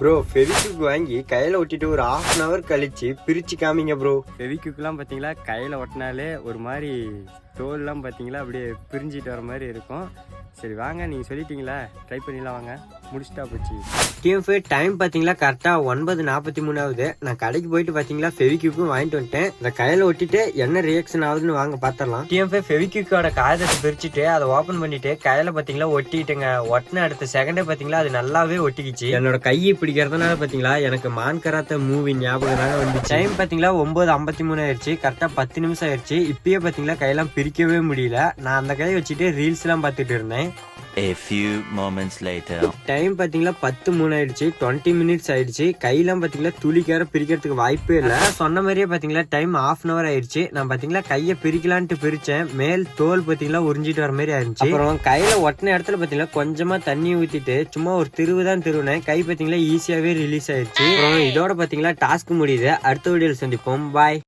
Bro Fevikwik வாங்கி கையில் ஒட்டிட்டு ஒரு ஹாஃப் அன் ஹவர் கழிச்சு பிரிச்சு காமிங்க ப்ரோ ஃபெவிக்விக்லாம் பார்த்தீங்களா கையில் ஒட்டினாலே ஒரு மாதிரி தோல்லாம் பார்த்தீங்களா அப்படியே பிரிஞ்சிட்டு வர மாதிரி இருக்கும். சரி வாங்க நீங்கள் சொல்லிட்டீங்களா. ட்ரை பண்ணிடலாம் வாங்க. முடிச்சிட்டா போச்சு. டிஎம்ஃபை டைம் பாத்தீங்களா? கரெக்டா ஒன்பது நாற்பத்தி மூணாவது நான் கடைக்கு போயிட்டு பாத்தீங்களா? ஃபெவிக்விக்கும் வாங்கிட்டு வந்துட்டேன். இந்த கையில ஒட்டிட்டு என்ன ரியாக்ஷன் ஆகுதுன்னு வாங்க பாத்திரலாம். டிஎம்ஃபை ஃபெவிக்விக்கோட காகிதத்தை பிரிச்சுட்டு அதை ஓபன் பண்ணிட்டு கையில பாத்தீங்களா ஒட்டிட்டுங்க. ஒட்டின அடுத்த செகண்டே பாத்தீங்களா அது நல்லாவே ஒட்டிக்கிச்சு. என்னோட கையை பிடிக்கிறதுனால பாத்தீங்களா எனக்கு மான் கராத்த மூவி ஞாபகம் தாங்க வந்துச்சு. டைம் பாத்தீங்களா ஒன்பது ஐம்பத்தி மூணு ஆயிடுச்சு கரெக்டா பத்து நிமிஷம் ஆயிடுச்சு. இப்பயே பாத்தீங்களா கையெல்லாம் பிரிக்கவே முடியல. நான் அந்த கையை வச்சுட்டு ரீல்ஸ் எல்லாம் பாத்துட்டு இருந்தேன். A few moments later. Time பாத்தீங்களா பத்து மூணு ஆயிடுச்சு டுவெண்ட்டி மினிட்ஸ் ஆயிடுச்சு. கையெல்லாம் பாத்தீங்களா துளிக்கார பிரிக்கிறதுக்கு வாய்ப்பே இல்ல. சொன்ன மாதிரியே பாத்தீங்களா டைம் ஹாஃப் அன் அவர் ஆயிடுச்சு. நான் பாத்தீங்களா கைய பிரிக்கலான்ட்டு பிரிச்சேன். மேல் தோல் பாத்தீங்களா உறிஞ்சிட்டு வர மாதிரி ஆயிருச்சு அப்புறம் கையில ஒட்டின இடத்துல பாத்தீங்களா கொஞ்சமா தண்ணி ஊத்திட்டு சும்மா ஒரு திருவு தான் திருவுனேன். கை பாத்தீங்களா ஈஸியாவே ரிலீஸ் ஆயிடுச்சு. அப்புறம் இதோட பாத்தீங்களா டாஸ்க் முடியுது. அடுத்த வீடியோல சந்திப்போம். பாய்